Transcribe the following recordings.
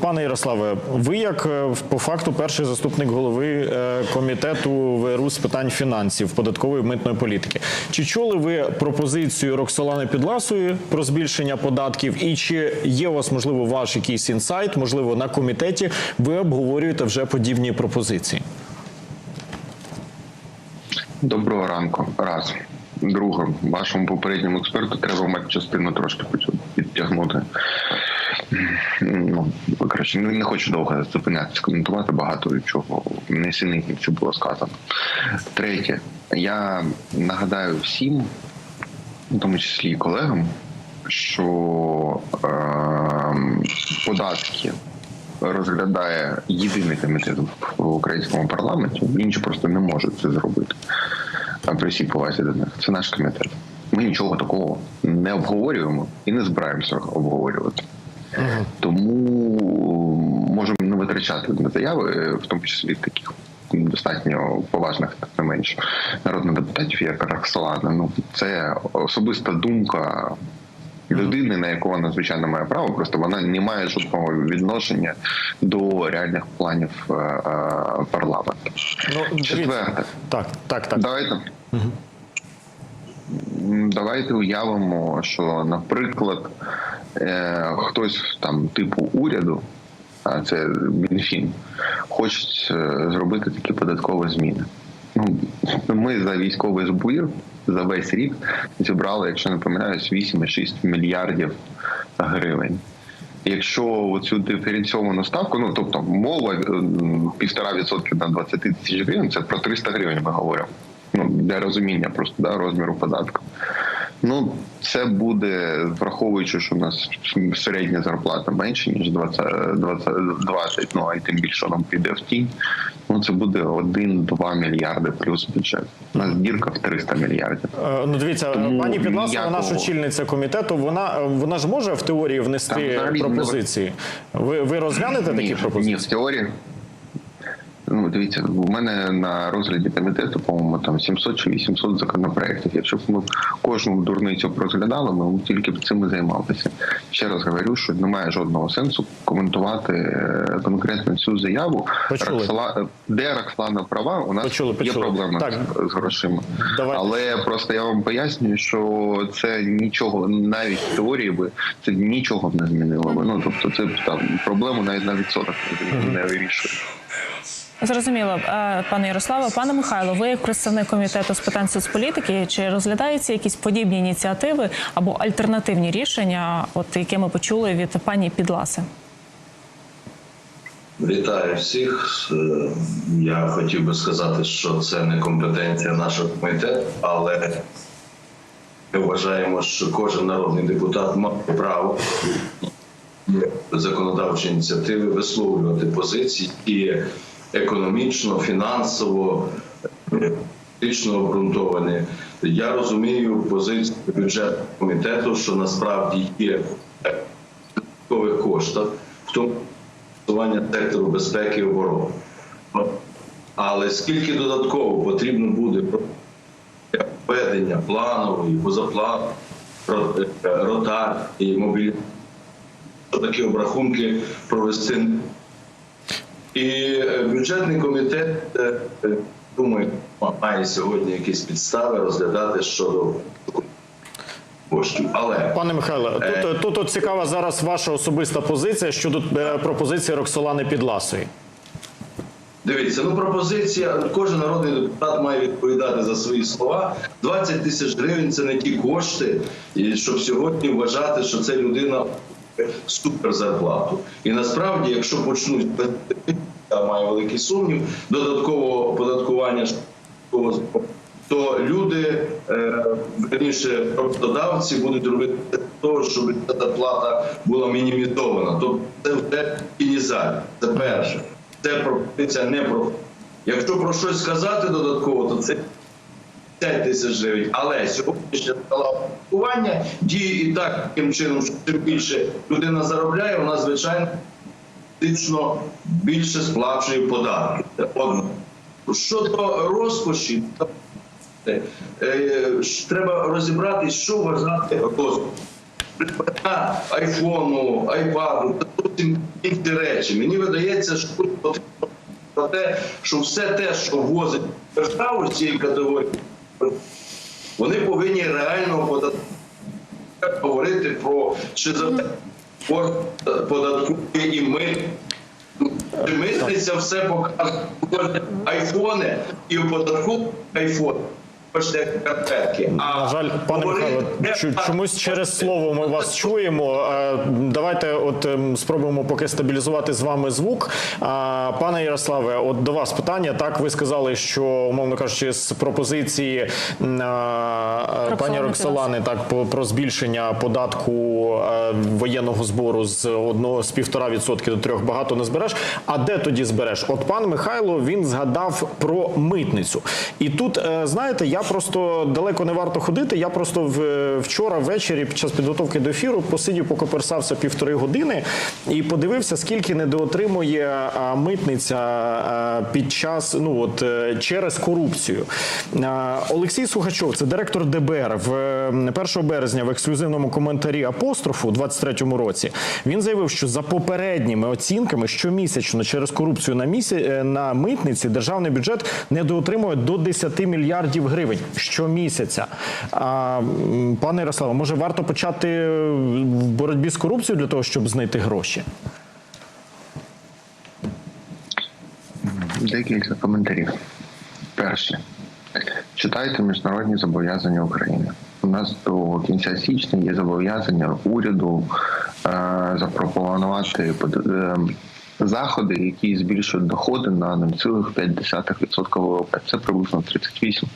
Пане Ярославе, ви як е, по факту перший заступник голови е, комітету ВРУ з питань фінансів, податкової митної політики. Чи чули ви пропозицію Роксолани Підласої про збільшення податків? І чи є у вас можливо ваш якийсь інсайт? Можливо, на комітеті ви обговорюєте вже подібні пропозиції? Доброго ранку. Раз. Друге, вашому попередньому експерту треба мати частину трошки підтягнути. Ну, коротше, не, не хочу довго зупинятися, коментувати багато чого несенітниці було сказано. Третє, я нагадаю всім, в тому числі і колегам, що е, податки розглядає єдиний комітет в українському парламенті. Інші просто не можуть це зробити. При всій повазі до них. Це наш комітет. Ми нічого такого не обговорюємо і не збираємося обговорювати. Тому можемо не витрачати на заяви, в тому числі таких достатньо поважних, так не менш народних депутатів, як Роксолана. Ну це особиста думка людини, на яку вона звичайно має право, просто вона не має жодного відношення до реальних планів е, е, парламенту. Ну. Четверте. Так, так, так. Давайте. М, Давайте уявимо, що, наприклад, е, хтось там типу уряду, а це Мінфін, хоче е, зробити такі податкові зміни. Ну, ми за військовий збір за весь рік зібрали, якщо не помиляюсь, 8,6 мільярдів гривень. Якщо цю диференційовану ставку, ну тобто мова ем, півтора відсотки на 20 тисяч гривень, це про 300 гривень ми говоримо. Ну для розуміння просто да, розміру податку. Ну це буде враховуючи, що у нас середня зарплата менше ніж 20, 20, 20 ну а й тим більше нам піде в тінь. Ну це буде 1-2 мільярди плюс бюджет. У нас дірка в 300 мільярдів. Е, Ну, дивіться, Тому пані Підласова, ніякого- наша очільниця комітету, вона, вона ж може в теорії внести не пропозиції. Ви, ви розглянете такі пропозиції? Ні, в теорії. Ну, дивіться, у мене на розгляді комітету, по-моєму, там 700 чи 800 законопроєктів. Якщо б ми кожну дурницю розглядали, ми тільки б цим і займалися. Ще раз говорю, що немає жодного сенсу коментувати е, конкретно цю заяву. Почули. Роксола- де Роксолана права, у нас Почули, є проблема Так. з, грошима. Давайте. Але просто я вам пояснюю, що це нічого, навіть в теорії би це нічого б не змінило. Ну тобто, це там проблему навіть на відсоток не вирішує. Зрозуміло, Е, пане Ярославе, пане Михайло, ви як представник комітету з питань соцполітики, чи розглядаються якісь подібні ініціативи або альтернативні рішення, от яке ми почули від пані Підласи? Вітаю всіх. Е, Я хотів би сказати, що це не компетенція нашого комітету, але ми вважаємо, що кожен народний депутат має право законодавчої ініціативи висловлювати позиції і економічно, фінансово, політично обґрунтовані. Я розумію позицію бюджетного комітету, що насправді є коштів, в тому фінансування сектору безпеки і оборони. Але скільки додатково потрібно буде для введення планової, позапланової, ро- е, ротації, мобілізації, такі обрахунки провести. І е, бюджетний комітет, е, е, думаю, має сьогодні якісь підстави розглядати щодо коштів. Але Пане Михайло, тут, тут, тут цікава зараз ваша особиста позиція щодо пропозиції Роксолани Підласої. Дивіться, ну пропозиція. Кожен народний депутат має відповідати за свої слова. 20 тисяч гривень це не ті кошти, і щоб сьогодні вважати, що це людина супер зарплату. І насправді, якщо почнуть я маю великий сумнів, додаткового оподаткування то люди, е, верніше, роботодавці будуть робити для того, щоб ця зарплата була мінімізована. Тобто це вже інізація. Це перше. Це пропозиція не про. Якщо про щось сказати додатково, то це 5 тисяч гривень. Але сьогоднішнє оподаткування діє і так таким чином, що чим більше людина заробляє, вона звичайно фактично більше сплачує податки. Щодо розкоші, е, треба розібратись, що вважати розкошем. придбання айфону, айпаду, це зовсім інші речі. Мені видається, що потрібно про те, що все те, що возить державу з цієї категорії, вони повинні реально подати говорити про чи за податкові і ми. Мислиться все показує айфони і у податку айфон. Бачите, карпетки. А На жаль, пане Михайло, чу- чомусь через слово ми вас чуємо. Давайте от ем, спробуємо поки стабілізувати з вами звук. Пане Ярославе, от до вас питання. Так, ви сказали, що умовно кажучи, з пропозиції м, пані Роксолани Роксолани, так по- про збільшення податку воєнного збору з одного з півтора відсотки до трьох багато не збереш. А де тоді збереш? От пан Михайло він згадав про митницю. І тут е, знаєте, я просто далеко не варто ходити. Я просто в, вчора ввечері під час підготовки до ефіру посидів, покоперсався півтори години і подивився, скільки недоотримує а, митниця а, під час ну от е, через корупцію. А, Олексій Сухачов, це директор ДБР в е, 1 березня в ексклюзивному коментарі апострофу у 23-му році. Він заявив, що за попередніми оцінками щомісячно через корупцію на місяць на митниці державний бюджет недоотримує до 10 мільярдів гривень щомісяця. А, пане Ярославе, може варто почати в боротьбі з корупцією для того, щоб знайти гроші? Декілька коментарів. Перше. Читайте міжнародні зобов'язання України. У нас до кінця січня є зобов'язання уряду е, запропонувати е, заходи, які збільшують доходи на 0,5% ВВП. Це приблизно 38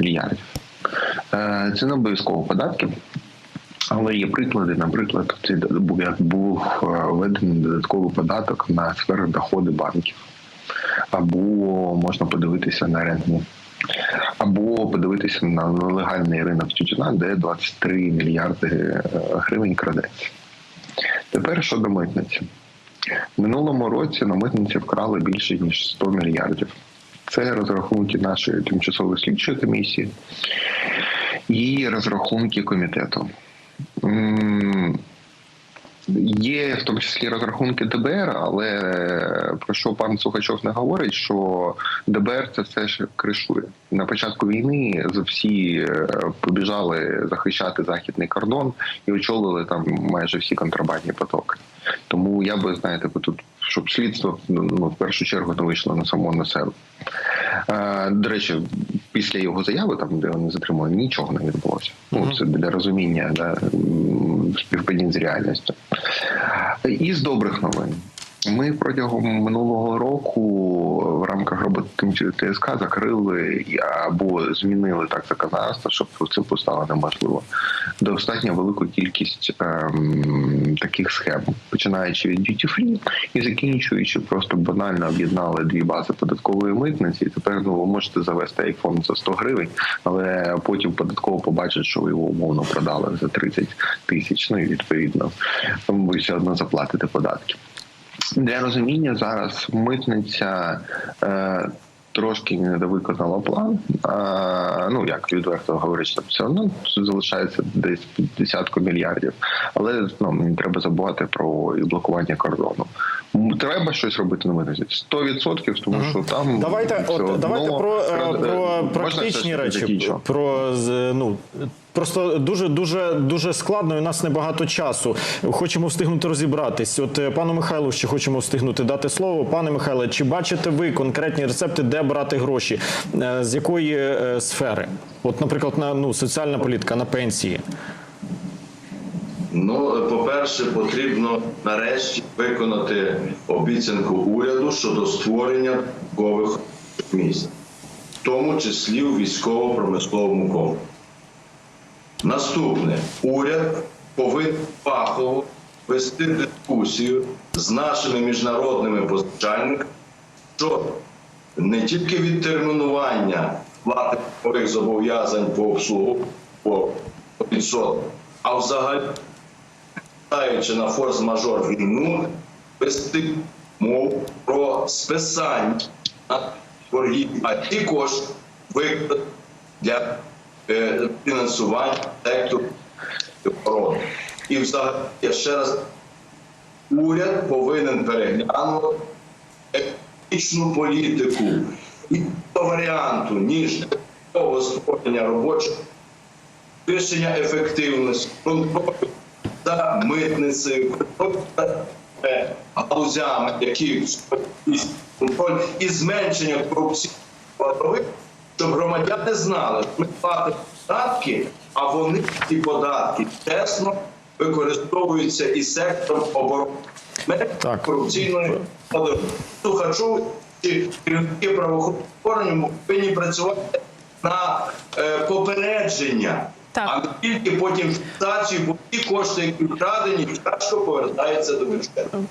мільярдів. Е, це не обов'язково податки. Але є приклади, наприклад, це був як був е, введений додатковий податок на сферу доходи банків або можна подивитися на рентну, або подивитися на нелегальний ринок тютюна, де 23 мільярди е, гривень крадеться. Тепер щодо митниці. В минулому році на митниці вкрали більше ніж 100 мільярдів. Це розрахунки нашої тимчасової слідчої комісії і розрахунки комітету. Є в тому числі розрахунки ДБР, але про що пан Сухачов не говорить, що ДБР це все ж кришує. На початку війни всі е, побіжали захищати західний кордон і очолили там майже всі контрабандні потоки. Тому я би знаєте, тут щоб слідство ну в першу чергу не вийшло на само себе. Е, До речі, після його заяви, там де вони затримали, нічого не відбулося. Ну це для розуміння да, співпадінь з реальністю. І з добрих новин. Ми протягом минулого року в рамках роботи ТСК закрили або змінили так законодавство, щоб це стало неможливо. Достатньо велику кількість ем, таких схем, починаючи від duty free і закінчуючи, просто банально об'єднали дві бази податкової митниці. І тепер ну ви можете завести айфон за 100 гривень, але потім податково побачить, що ви його умовно продали за 30 тисяч. Ну і відповідно ви все одно заплатите податки. Для розуміння зараз митниця е, трошки недовиконала план. Е, ну як відверто говорить, що все одно залишається десь десятку мільярдів. Але ну, мені треба забувати про і блокування кордону. Треба щось робити на митниці. 100%, тому що там Давайте, все от давайте про, е, про практичні ж таки речі. Про ну. Просто дуже дуже дуже складно. і У нас небагато часу. Хочемо встигнути розібратись. От е, пану Михайлу ще хочемо встигнути дати слово. Пане Михайле, чи бачите ви конкретні рецепти, де брати гроші? Е, З якої е, сфери? От, наприклад, на ну соціальна політика, на пенсії. Ну, по-перше, потрібно нарешті виконати обіцянку уряду щодо створення додаткових місць, в тому числі у військово-промисловому комплексі. Наступне. Уряд повинен фахово вести дискусію з нашими міжнародними позичальниками щодо не тільки відтермінування плати нових зобов'язань по обслугу по відсотку, а взагалі Ставлячи на форс-мажор війну, вести мову про списання боргів, а ті кошти викладати для фінансування сектору оборони. І взагалі я ще раз уряд повинен переглянути економічну політику і до варіанту ніж такого створення робочого підвищення ефективності, контролю за митницею, контроль за е, галузями, які контроль і зменшення корупційних щоб громадяни знали, що ми платимо податки, а вони ці податки чесно використовуються і сектором оборони. Ми складової. слухачу чи керівники правоохоронних органів повинні працювати на е, попередження, Так. а не тільки потім фіксацію, бо ті кошти, які вкрадені, тяжко повертаються до бюджету.